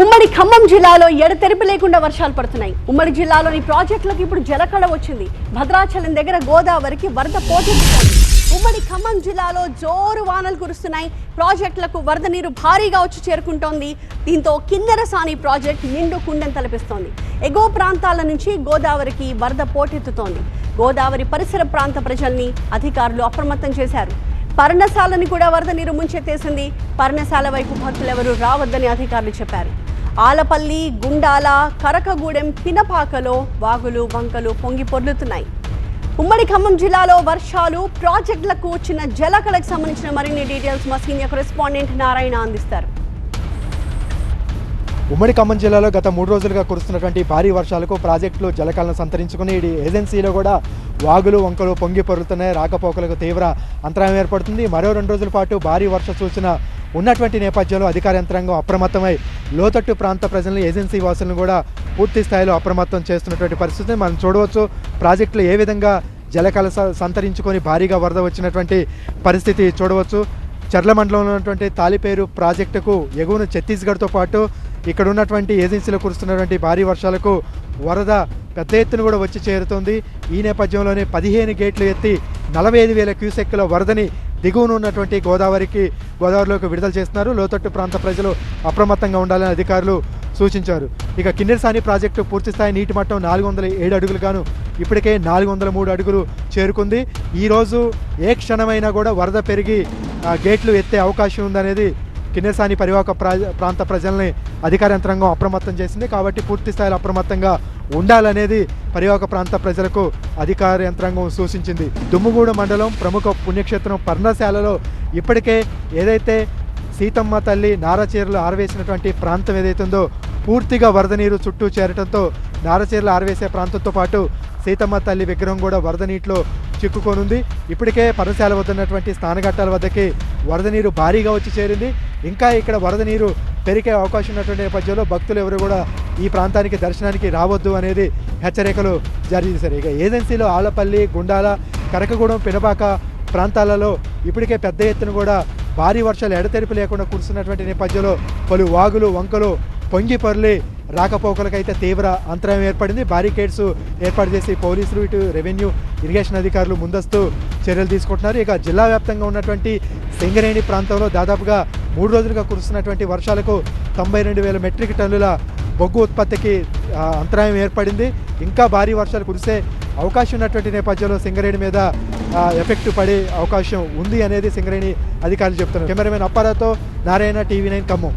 ఉమ్మడి ఖమ్మం జిల్లాలో ఎడతెరిపి లేకుండా వర్షాలు పడుతున్నాయి. ఉమ్మడి జిల్లాలోని ప్రాజెక్టులకు ఇప్పుడు జలకళ వచ్చింది. భద్రాచలం దగ్గర గోదావరికి వరద పోటెత్తుతోంది ఉమ్మడి ఖమ్మం జిల్లాలో జోరు వానలు కురుస్తున్నాయి. ప్రాజెక్టులకు వరద నీరు భారీగా వచ్చి చేరుకుంటోంది. దీంతో కిన్నెరసాని ప్రాజెక్ట్ నిండు కుండెం తలపిస్తోంది. ఎగువ ప్రాంతాల నుంచి గోదావరికి వరద పోటెత్తుతోంది. గోదావరి పరిసర ప్రాంత ప్రజల్ని అధికారులు అప్రమత్తం చేశారు. పర్ణశాలని కూడా వరద నీరు ముంచెత్తేసింది. పర్ణశాల వైపు భక్తులెవరూ రావద్దని అధికారులు చెప్పారు. ఆలపల్లి గుండాల కరకగూడెం పినపాకలో వాగులు వంకలు పొంగి పొర్లుతున్నాయి. ఉమ్మడి ఖమ్మం జిల్లాలో వర్షాలు ప్రాజెక్టులకు వచ్చిన జలకళకు సంబంధించిన మరిన్ని డీటెయిల్స్ మా సీనియర్ కరెస్పాండెంట్ నారాయణ అందిస్తారు. ఉమ్మడి ఖమ్మం జిల్లాలో గత మూడు రోజులుగా కురుస్తున్నటువంటి భారీ వర్షాలకు ప్రాజెక్టులు జలకాలను సంతరించుకుని ఈ ఏజెన్సీలో కూడా వాగులు వంకలు పొంగి పొరులుతున్నాయి. రాకపోకలకు తీవ్ర అంతరాయం ఏర్పడుతుంది. మరో రెండు రోజుల పాటు భారీ వర్ష సూచన ఉన్నటువంటి నేపథ్యంలో అధికార యంత్రాంగం అప్రమత్తమై లోతట్టు ప్రాంత ప్రజలను ఏజెన్సీ వాసులను కూడా పూర్తి స్థాయిలో అప్రమత్తం చేస్తున్నటువంటి పరిస్థితిని మనం చూడవచ్చు. ప్రాజెక్టులు ఏ విధంగా జలకాల స- సంతరించుకొని భారీగా వరద వచ్చినటువంటి పరిస్థితి చూడవచ్చు. చర్ల మండలంలో ఉన్నటువంటి తాలిపేరు ప్రాజెక్టుకు ఎగువన ఛత్తీస్గఢ్తో పాటు ఇక్కడ ఉన్నటువంటి ఏజెన్సీలో కురుస్తున్నటువంటి భారీ వర్షాలకు వరద పెద్ద ఎత్తున కూడా వచ్చి చేరుతుంది. ఈ నేపథ్యంలోనే పదిహేను గేట్లు ఎత్తి నలభై ఐదు వేల క్యూసెక్కుల వరదని దిగువన ఉన్నటువంటి గోదావరికి గోదావరిలోకి విడుదల చేస్తున్నారు. లోతట్టు ప్రాంత ప్రజలు అప్రమత్తంగా ఉండాలని అధికారులు సూచించారు. ఇక కిన్నెరసాని ప్రాజెక్టు పూర్తిస్థాయి నీటి మట్టం నాలుగు వందల ఏడు అడుగులు గాను ఇప్పటికే నాలుగు వందల మూడు అడుగులు చేరుకుంది. ఈరోజు ఏ క్షణమైనా కూడా వరద పెరిగి ఆ, గేట్లు ఎత్తే అవకాశం ఉందనేది కిన్నెరసాని పరివాహక ప్రా- ప్రాంత ప్రజల్ని అధికార యంత్రాంగం అప్రమత్తం చేసింది. కాబట్టి పూర్తిస్థాయిలో అప్రమత్తంగా ఉండాలనేది పరివాహక ప్రాంత ప్రజలకు అధికార యంత్రాంగం సూచించింది. దుమ్ముగూడ మండలం ప్రముఖ పుణ్యక్షేత్రం పర్ణశాలలో ఇప్పటికే ఏదైతే సీతమ్మ తల్లి నారచీరలు ఆరవేసినటువంటి ప్రాంతం ఏదైతుందో పూర్తిగా వరద నీరు చుట్టూ చేరటంతో నారచీరలు ఆరవేసే ప్రాంతంతో పాటు సీతమ్మ తల్లి విగ్రహం కూడా వరద నీటిలో చిక్కుకొనుంది. ఇప్పటికే పర్ణశాల వద్ద ఉన్నటువంటి స్నానఘట్టాల వద్దకి వరద నీరు భారీగా వచ్చి చేరింది. ఇంకా ఇక్కడ వరద నీరు పెరిగే అవకాశం ఉన్నటువంటి నేపథ్యంలో భక్తులు ఎవరు కూడా ఈ ప్రాంతానికి దర్శనానికి రావద్దు అనేది హెచ్చరికలు జారీ చేశారు. ఇక ఏజెన్సీలో ఆలపల్లి గుండాల కరకగూడెం పినపాక ప్రాంతాలలో ఇప్పటికే పెద్ద ఎత్తున కూడా భారీ వర్షాలు ఎడతెరిపి లేకుండా కురుస్తున్నటువంటి నేపథ్యంలో పలు వాగులు వంకలు పొంగిపర్లి రాకపోకలకైతే తీవ్ర అంతరాయం ఏర్పడింది. బ్యారికేడ్స్ ఏర్పాటు చేసి పోలీసులు ఇటు రెవెన్యూ ఇరిగేషన్ అధికారులు ముందస్తు చర్యలు తీసుకుంటున్నారు. ఇక జిల్లా వ్యాప్తంగా ఉన్నటువంటి సింగరేణి ప్రాంతంలో దాదాపుగా మూడు రోజులుగా కురుస్తున్నటువంటి వర్షాలకు తొంభై రెండు వేల మెట్రిక్ టన్నుల బొగ్గు ఉత్పత్తికి అంతరాయం ఏర్పడింది. ఇంకా భారీ వర్షాలు కురిసే అవకాశం ఉన్నటువంటి నేపథ్యంలో సింగరేణి మీద ఎఫెక్ట్ పడే అవకాశం ఉంది అనేది సింగరేణి అధికారులు చెప్తున్నారు. కెమెరామెన్ అప్పారాతో నారాయణ టీవీ నైన్ ఖమ్మం.